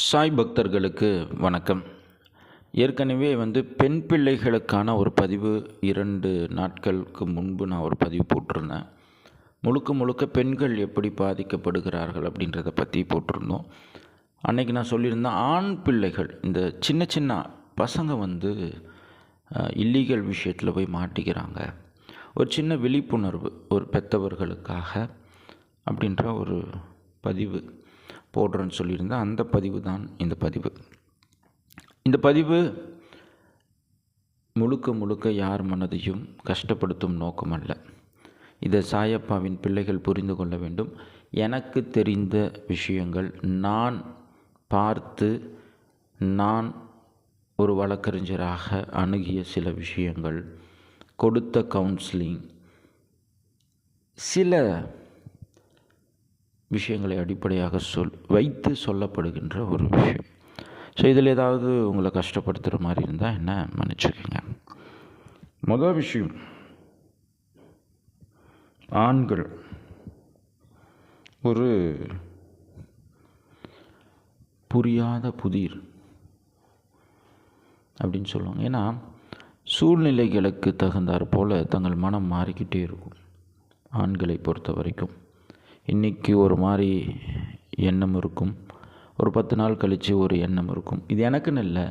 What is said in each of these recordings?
சாய் பக்தர்களுக்கு வணக்கம். ஏற்கனவே வந்து பெண் பிள்ளைகளுக்கான ஒரு பதிவு இரண்டு நாட்களுக்கு முன்பு நான் ஒரு பதிவு போட்டிருந்தேன். முழுக்க முழுக்க பெண்கள் எப்படி பாதிக்கப்படுகிறார்கள் அப்படின்றத பற்றி போட்டிருந்தோம். அன்றைக்கி நான் சொல்லியிருந்தேன் ஆண் பிள்ளைகள் இந்த சின்ன சின்ன பசங்க வந்து இல்லீகல் விஷயத்தில் போய் மாட்டிக்கிறாங்க. ஒரு சின்ன விழிப்புணர்வு ஒரு பெற்றவர்களுக்காக அப்படின்ற ஒரு பதிவு. போடுறேன்னு சொல்லியிருந்தேன் அந்த பதிவு தான் இந்த பதிவு. இந்த பதிவு முழுக்க முழுக்க யார் மனதையும் கஷ்டப்படுத்தும் நோக்கமல்ல இதை சாயப்பாவின் பிள்ளைகள் புரிந்து கொள்ள வேண்டும். எனக்கு தெரிந்த விஷயங்கள் நான் பார்த்து நான் ஒரு வழக்கறிஞராக அணுகிய சில விஷயங்கள் கொடுத்த கவுன்சிலிங் சில விஷயங்களை அடிப்படையாக சொல் வைத்து சொல்லப்படுகின்ற ஒரு விஷயம். ஸோ இதில் ஏதாவது உங்களை கஷ்டப்படுத்துகிற மாதிரி இருந்தால் என்ன மன்னிச்சுக்கோங்க. முதல் விஷயம் ஆண்கள் ஒரு புரியாத புதிர் அப்படின்னு சொல்லுவாங்க. ஏன்னா சூழ்நிலைகளுக்கு தகுந்தாற் போல் தங்கள் மனம் மாறிக்கிட்டே இருக்கும் ஆண்களை பொறுத்த வரைக்கும். இன்றைக்கி ஒரு மாதிரி எண்ணம் இருக்கும். ஒரு பத்து நாள் கழித்து ஒரு எண்ணம் இருக்கும். இது எனக்குன்னு இல்லை.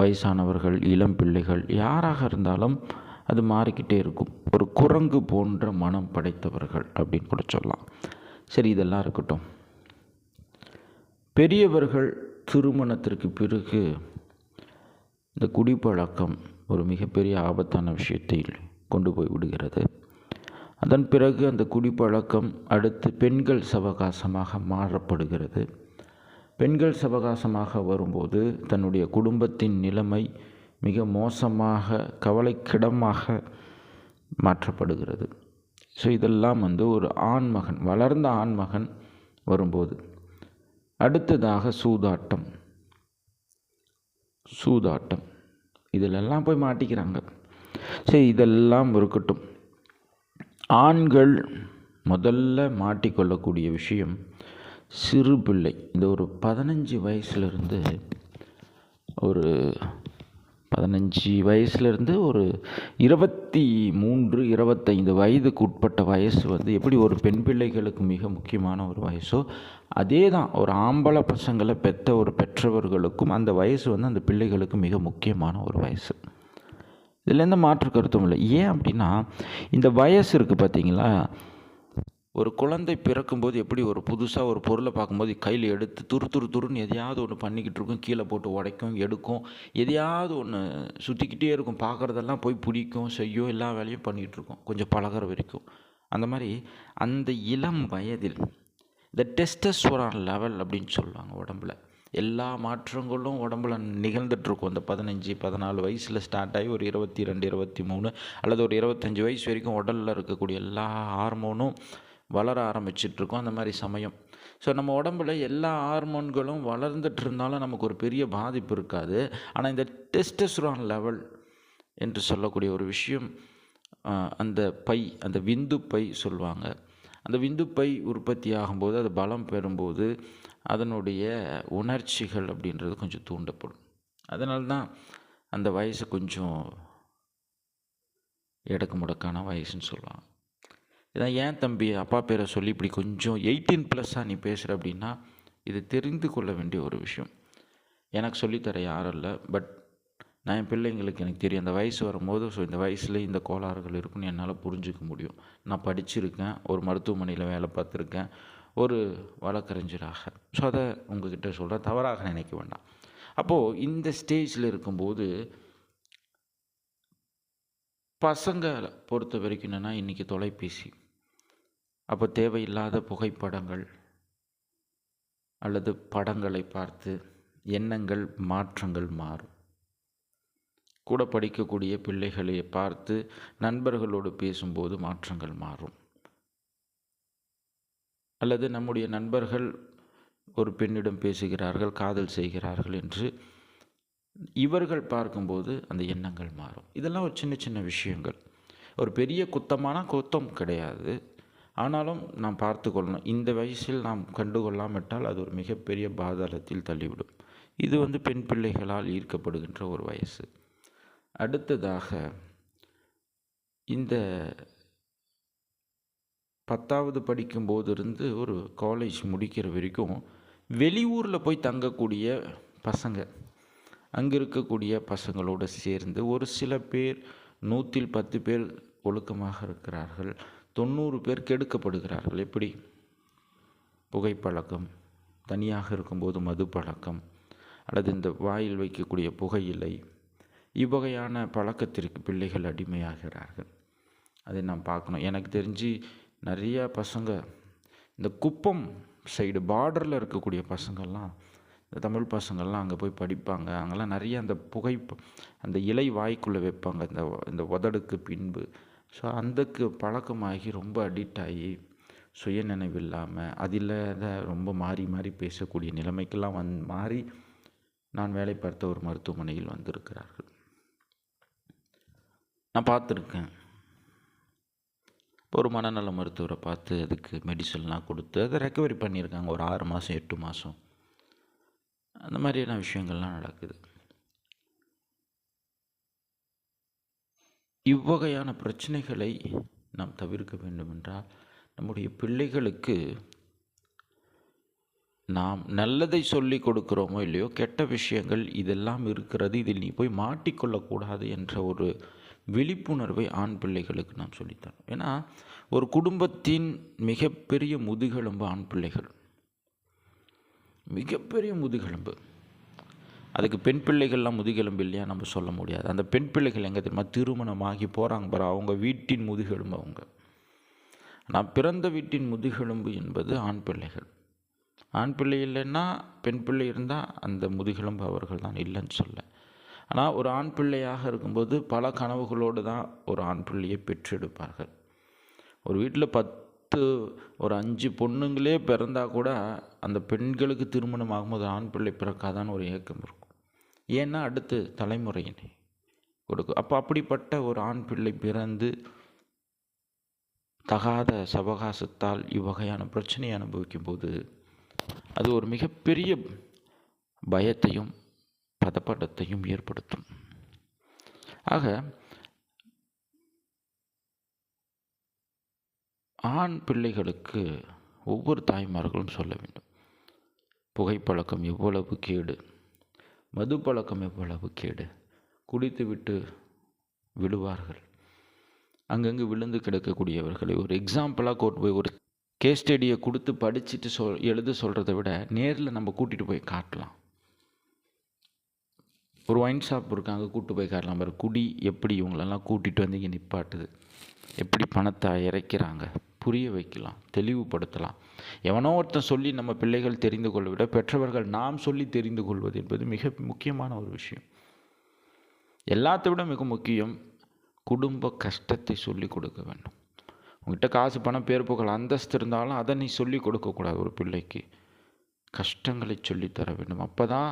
வயசானவர்கள் இளம் பிள்ளைகள் யாராக இருந்தாலும் அது மாறிக்கிட்டே இருக்கும். ஒரு குரங்கு போன்ற மனம் படைத்தவர்கள் அப்படின்னு கூட சொல்லலாம். சரி இதெல்லாம் இருக்கட்டும். பெரியவர்கள் திருமணத்திற்கு பிறகு இந்த குடிப்பழக்கம் ஒரு மிகப்பெரிய ஆபத்தான விஷயத்தை கொண்டு போய் விடுகிறது. அதன் பிறகு அந்த குடிப்பழக்கம் அடுத்து பெண்கள் சவகாசமாக மாறப்படுகிறது. பெண்கள் சவகாசமாக வரும்போது தன்னுடைய குடும்பத்தின் நிலைமை மிக மோசமாக கவலைக்கிடமாக மாற்றப்படுகிறது. ஸோ இதெல்லாம் வந்து ஒரு ஆண்மகன் வளர்ந்த ஆண்மகன் வரும்போது. அடுத்ததாக சூதாட்டம். சூதாட்டம். இதிலெல்லாம் போய் மாட்டிக்கிறாங்க. சரி இதெல்லாம் இருக்கட்டும். ஆண்கள் முதல்ல மாட்டிக்கொள்ளக்கூடிய விஷயம் சிறு பிள்ளை. இந்த ஒரு பதினஞ்சு வயசுலேருந்து ஒரு பதினஞ்சு வயசுலேருந்து ஒரு இருபத்தி மூன்று இருபத்தைந்து வயதுக்கு உட்பட்ட வயசு வந்து எப்படி ஒரு பெண் பிள்ளைகளுக்கு மிக முக்கியமான ஒரு வயசோ அதே தான் ஒரு ஆம்பளை பசங்களை பெற்ற ஒரு பெற்றவர்களுக்கும் அந்த வயசு வந்து அந்த பிள்ளைகளுக்கு மிக முக்கியமான ஒரு வயசு. இதில் எந்த மாற்று கருத்தும் இல்லை. ஏன் அப்படின்னா இந்த வயசு இருக்குது பார்த்தீங்களா ஒரு குழந்தை பிறக்கும்போது எப்படி ஒரு புதுசாக ஒரு பொருளை பார்க்கும்போது கையில் எடுத்து துரு துரு துருன்னு எதையாவது ஒன்று பண்ணிக்கிட்டு இருக்கும் கீழே போட்டு உடைக்கும் எடுக்கும் எதையாவது ஒன்று சுற்றிக்கிட்டே இருக்கும் பார்க்குறதெல்லாம் போய் பிடிக்கும் செய்யும் எல்லா வேலையும் பண்ணிகிட்டு இருக்கும் கொஞ்சம் பழகிற வரைக்கும். அந்த மாதிரி அந்த இளம் வயதில் இந்த டெஸ்டஸ்வரான் லெவல் அப்படின்னு சொல்லுவாங்க உடம்புல. எல்லா மாற்றங்களும் உடம்புல நிகழ்ந்துட்டுருக்கும். அந்த பதினஞ்சு பதினாலு வயசில் ஸ்டார்ட் ஆகி ஒரு இருபத்தி ரெண்டு இருபத்தி மூணு அல்லது ஒரு இருபத்தஞ்சி வயசு வரைக்கும் உடலில் இருக்கக்கூடிய எல்லா ஹார்மோனும் வளர ஆரம்பிச்சிட்ருக்கோம் அந்த மாதிரி சமயம். ஸோ நம்ம உடம்புல எல்லா ஹார்மோன்களும் வளர்ந்துட்டு இருந்தாலும் நமக்கு ஒரு பெரிய பாதிப்பு இருக்காது. ஆனால் இந்த டெஸ்டஸ்ரான் லெவல் என்று சொல்லக்கூடிய ஒரு விஷயம் அந்த பை அந்த விந்து பை சொல்லுவாங்க. அந்த விந்து பை உற்பத்தி ஆகும்போது அது பலம் பெறும்போது அதனுடைய உணர்ச்சிகள் அப்படின்றது கொஞ்சம் தூண்டப்படும். அதனால தான் அந்த வயசு கொஞ்சம் எடக்கு முடக்கான வயசுன்னு சொல்லுவாங்க. இதான் ஏன் தம்பி அப்பா பேரை சொல்லி இப்படி கொஞ்சம் எயிட்டீன் ப்ளஸ்ஸாக நீ பேசுகிற அப்படின்னா இது தெரிந்து கொள்ள வேண்டிய ஒரு விஷயம். எனக்கு சொல்லித்தர யாரும் இல்லை பட் நான் என் பிள்ளைங்களுக்கு எனக்கு தெரியும். அந்த வயசு வரும்போது ஸோ இந்த வயசில் இந்த கோளாறுகள் இருக்குன்னு என்னால் புரிஞ்சிக்க முடியும். நான் படிச்சிருக்கேன் ஒரு மருத்துவமனையில் வேலை பார்த்துருக்கேன். ஒரு வழக்கறிஞராக. ஸோ அதை உங்ககிட்ட சொல்கிறேன் தவறாக நினைக்க வேண்டாம். அப்போது இந்த ஸ்டேஜில் இருக்கும்போது பசங்களை பொறுத்த வரைக்கும் என்னென்னா இன்றைக்கி தொலைபேசி. அப்போ தேவையில்லாத புகைப்படங்கள் அல்லது படங்களை பார்த்து எண்ணங்கள் மாற்றங்கள் மாறும். கூட படிக்கக்கூடிய பிள்ளைகளை பார்த்து நண்பர்களோடு பேசும்போது மாற்றங்கள் மாறும். அல்லது நம்முடைய நண்பர்கள் ஒரு பெண்ணிடம் பேசுகிறார்கள் காதல் செய்கிறார்கள் என்று இவர்கள் பார்க்கும்போது அந்த எண்ணங்கள் மாறும். இதெல்லாம் ஒரு சின்ன சின்ன விஷயங்கள். ஒரு பெரிய குத்தமான குத்தம் கிடையாது. ஆனாலும் நாம் பார்த்து கொள்ளணும். இந்த வயசில் நாம் கண்டுகொள்ளாமட்டால் அது ஒரு மிகப்பெரிய பாதாளத்தில் தள்ளிவிடும். இது வந்து பெண் பிள்ளைகளால் ஈர்க்கப்படுகின்ற ஒரு வயசு. அடுத்ததாக இந்த பத்தாவது படிக்கும்போது இருந்து ஒரு காலேஜ் முடிக்கிற வரைக்கும் வெளியூரில் போய் தங்கக்கூடிய பசங்க அங்கே இருக்கக்கூடிய பசங்களோடு சேர்ந்து ஒரு சில பேர் நூற்றில் பத்து பேர் ஒழுக்கமாக இருக்கிறார்கள் தொண்ணூறு பேர் கெடுக்கப்படுகிறார்கள். எப்படி? புகைப்பழக்கம் தனியாக இருக்கும்போது மது பழக்கம் அல்லது இந்த வாயில் வைக்கக்கூடிய புகையிலை இவ்வகையான பழக்கத்திற்கு பிள்ளைகள் அடிமையாகிறார்கள். அதை நாம் பார்க்கணும். எனக்கு தெரிஞ்சு நிறையா பசங்க இந்த குப்பம் சைடு பார்டரில் இருக்கக்கூடிய பசங்கள்லாம் இந்த தமிழ் பசங்கள்லாம் அங்கே போய் படிப்பாங்க. அங்கெல்லாம் நிறைய அந்த புகை அந்த இலை வாய்க்குள்ளே வைப்பாங்க. இந்த இந்த உதடுக்கு பின்பு. ஸோ அந்தக்கு பழக்கமாகி ரொம்ப அடிக்ட் ஆகி சுயநினைவு இல்லாமல் அதில் ரொம்ப மாறி மாறி பேசக்கூடிய நிலைமைக்கெல்லாம் வந் மாறி நான் வேலை பார்த்த ஒரு மருத்துவமனையில் வந்திருக்கிறார்கள். நான் பார்த்துருக்கேன். ஒரு மனநல மருத்துவரை பார்த்து அதுக்கு மெடிசன்லாம் கொடுத்து அதை ரெக்கவரி பண்ணியிருக்காங்க. ஒரு ஆறு மாதம் எட்டு மாதம் அந்த மாதிரியான விஷயங்கள்லாம் நடக்குது. இவ்வகையான பிரச்சனைகளை நாம் தவிர்க்க வேண்டுமென்றால் நம்முடைய பிள்ளைகளுக்கு நாம் நல்லதை சொல்லி கொடுக்குறோமோ இல்லையோ கெட்ட விஷயங்கள் இதெல்லாம் இருக்கிறது இதில் நீ போய் மாட்டிக்கொள்ளக்கூடாது என்ற ஒரு விழிப்புணர்வை ஆண் பிள்ளைகளுக்கு நாம் சொல்லித்தரோம் ஏன்னா ஒரு குடும்பத்தின் மிகப்பெரிய முதுகெலும்பு ஆண் பிள்ளைகள். மிகப்பெரிய முதுகெலும்பு. அதுக்கு பெண் பிள்ளைகள்லாம் முதுகெலும்பு இல்லையா? நம்ம சொல்ல முடியாது. அந்த பெண் பிள்ளைகள் எங்கே தெரியுமா? திருமணமாகி போகிறாங்க பாரு. அவங்க வீட்டின் முதுகெலும்பு அவங்க. நான் பிறந்த வீட்டின் முதுகெலும்பு என்பது ஆண் பிள்ளைகள். ஆண் பிள்ளை இல்லைன்னா பெண் பிள்ளை இருந்தால் அந்த முதுகெலும்பு அவர்கள் தான் இல்லைன்னு சொல்ல. ஆனால் ஒரு ஆண் பிள்ளையாக இருக்கும்போது பல கனவுகளோடு தான் ஒரு ஆண் பிள்ளையை பெற்றெடுப்பார்கள். ஒரு வீட்டில் பத்து ஒரு அஞ்சு பொண்ணுங்களே பிறந்தால் கூட அந்த பெண்களுக்கு திருமணம் ஆகும்போது ஆண் பிள்ளை பிறக்காதான்னு ஒரு ஏக்கம் இருக்கும். ஏன்னா அடுத்து தலைமுறையினை கொடுக்கும் அப்போ அப்படிப்பட்ட ஒரு ஆண் பிள்ளை பிறந்து தகாத சவகாசத்தால் இவ்வகையான பிரச்சனையை அனுபவிக்கும் போது அது ஒரு மிகப்பெரிய பயத்தையும் பதப்படத்தையும் ஏற்படுத்தும். ஆக ஆண் பிள்ளைகளுக்கு ஒவ்வொரு தாய்மார்களும் சொல்ல வேண்டும். புகைப்பழக்கம் எவ்வளவு கேடு? மது பழக்கம் எவ்வளவு கேடு? குடித்துவிட்டு விழுவார்கள் அங்கங்கே விழுந்து கிடக்கக்கூடியவர்களை ஒரு எக்ஸாம்பிளாக கொண்டு போய் ஒரு கேஸ் ஸ்டடியை கொடுத்து படிச்சுட்டு சொல் எழுத சொல்கிறத விட நேரில் நம்ம கூட்டிகிட்டு போய் காட்டலாம். ஒரு ஒயின் ஷாப் இருக்காங்க கூப்பிட்டு போய் காட்டலாம் பாரு. குடி எப்படி இவங்களெல்லாம் கூட்டிகிட்டு வந்து இங்கே நிப்பாட்டுது. எப்படி பணத்தை இறைக்கிறாங்க. புரிய வைக்கலாம் தெளிவுபடுத்தலாம். எவனோ ஒருத்தன் சொல்லி நம்ம பிள்ளைகள் தெரிந்து கொள்ள விட பெற்றவர்கள் நாம் சொல்லி தெரிந்து கொள்வது என்பது மிக முக்கியமான ஒரு விஷயம். எல்லாத்தை விட மிக முக்கியம் குடும்ப கஷ்டத்தை சொல்லிக் கொடுக்க வேண்டும். உங்ககிட்ட காசு பணம் பேர் புகழ் அந்தஸ்து இருந்தாலும் அதை நீ சொல்லிக் கொடுக்கக்கூடாது ஒரு பிள்ளைக்கு. கஷ்டங்களை சொல்லித்தர வேண்டும். அப்போ தான்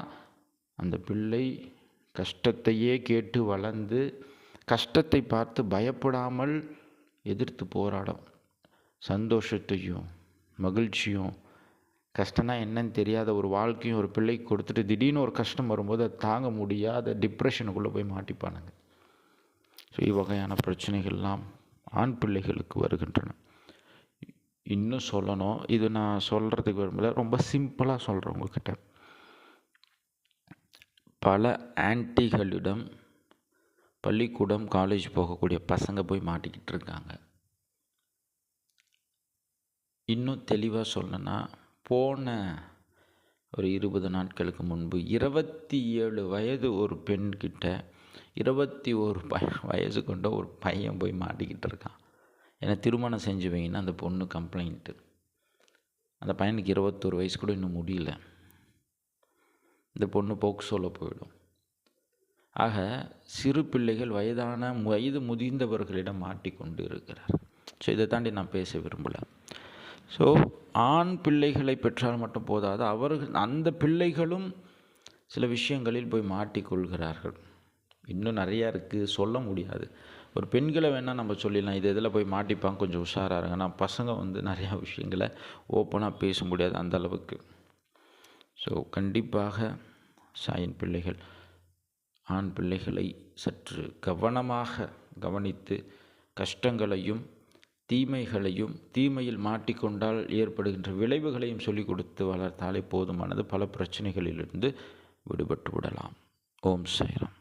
அந்த பிள்ளை கஷ்டத்தையே கேட்டு வளர்ந்து கஷ்டத்தை பார்த்து பயப்படாமல் எதிர்த்து போராடும். சந்தோஷத்தையும் மகிழ்ச்சியும் கஷ்டம்னா என்னன்னு தெரியாத ஒரு வாழ்க்கையும் ஒரு பிள்ளைக்கு கொடுத்துட்டு திடீர்னு ஒரு கஷ்டம் வரும்போது அதை தாங்க முடியாத டிப்ரெஷனுக்குள்ளே போய் மாட்டிப்பானுங்க. ஸோ இவ்வகையான பிரச்சனைகள்லாம் ஆண் பிள்ளைகளுக்கு வருகின்றன. இன்னும் சொல்லணும் இது நான் சொல்கிறதுக்கு விரும்பல ரொம்ப சிம்பிளாக சொல்கிறேன் உங்ககிட்ட. பல ஆன்டிகளிடம் பள்ளிக்கூடம் காலேஜ் போகக்கூடிய பசங்க போய் மாட்டிக்கிட்டு இருக்காங்க. இன்னும் தெளிவாக சொல்லணுன்னா போன ஒரு இருபது நாட்களுக்கு முன்பு இருபத்தி ஏழு வயது ஒரு பெண்கிட்ட இருபத்தி ஒரு ப வயசு கொண்ட ஒரு பையன் போய் மாட்டிக்கிட்டு இருக்கான். ஏன்னா திருமணம் செஞ்சு வைங்கன்னா அந்த பொண்ணு கம்ப்ளைண்ட்டு அந்த பையனுக்கு இருபத்தோரு வயசு கூட இன்னும் முடியல. இந்த பொண்ணு போக்சோவில் போயிடும். ஆக சிறு பிள்ளைகள் வயதான வயது முதிர்ந்தவர்களிடம் மாட்டிக்கொண்டு இருக்கிறார் ஸோ இதை தாண்டி நான் பேச விரும்பலை. ஸோ ஆண் பிள்ளைகளை பெற்றால் மட்டும் போதாது அவர்கள் அந்த பிள்ளைகளும் சில விஷயங்களில் போய் மாட்டிக்கொள்கிறார்கள் இன்னும் நிறையா இருக்குது சொல்ல முடியாது. ஒரு பெண்களை வேணால் நம்ம சொல்லிடலாம் இது இதில் போய் மாட்டிப்பாங்க கொஞ்சம் உஷாராக இருங்க. ஆனால் பசங்க வந்து நிறையா விஷயங்களை ஓப்பனாக பேச முடியாது அந்த அளவுக்கு. ஸோ கண்டிப்பாக சாயின் பிள்ளைகள் ஆண் பிள்ளைகளை சற்று கவனமாக கவனித்து கஷ்டங்களையும் தீமைகளையும் தீமையில் மாட்டிக்கொண்டால் ஏற்படுகின்ற விளைவுகளையும் சொல்லிக் கொடுத்து வளர்த்தாலே போதுமானது. பல பிரச்சனைகளிலிருந்து விடுபட்டு விடலாம். ஓம் சாய்ராம்.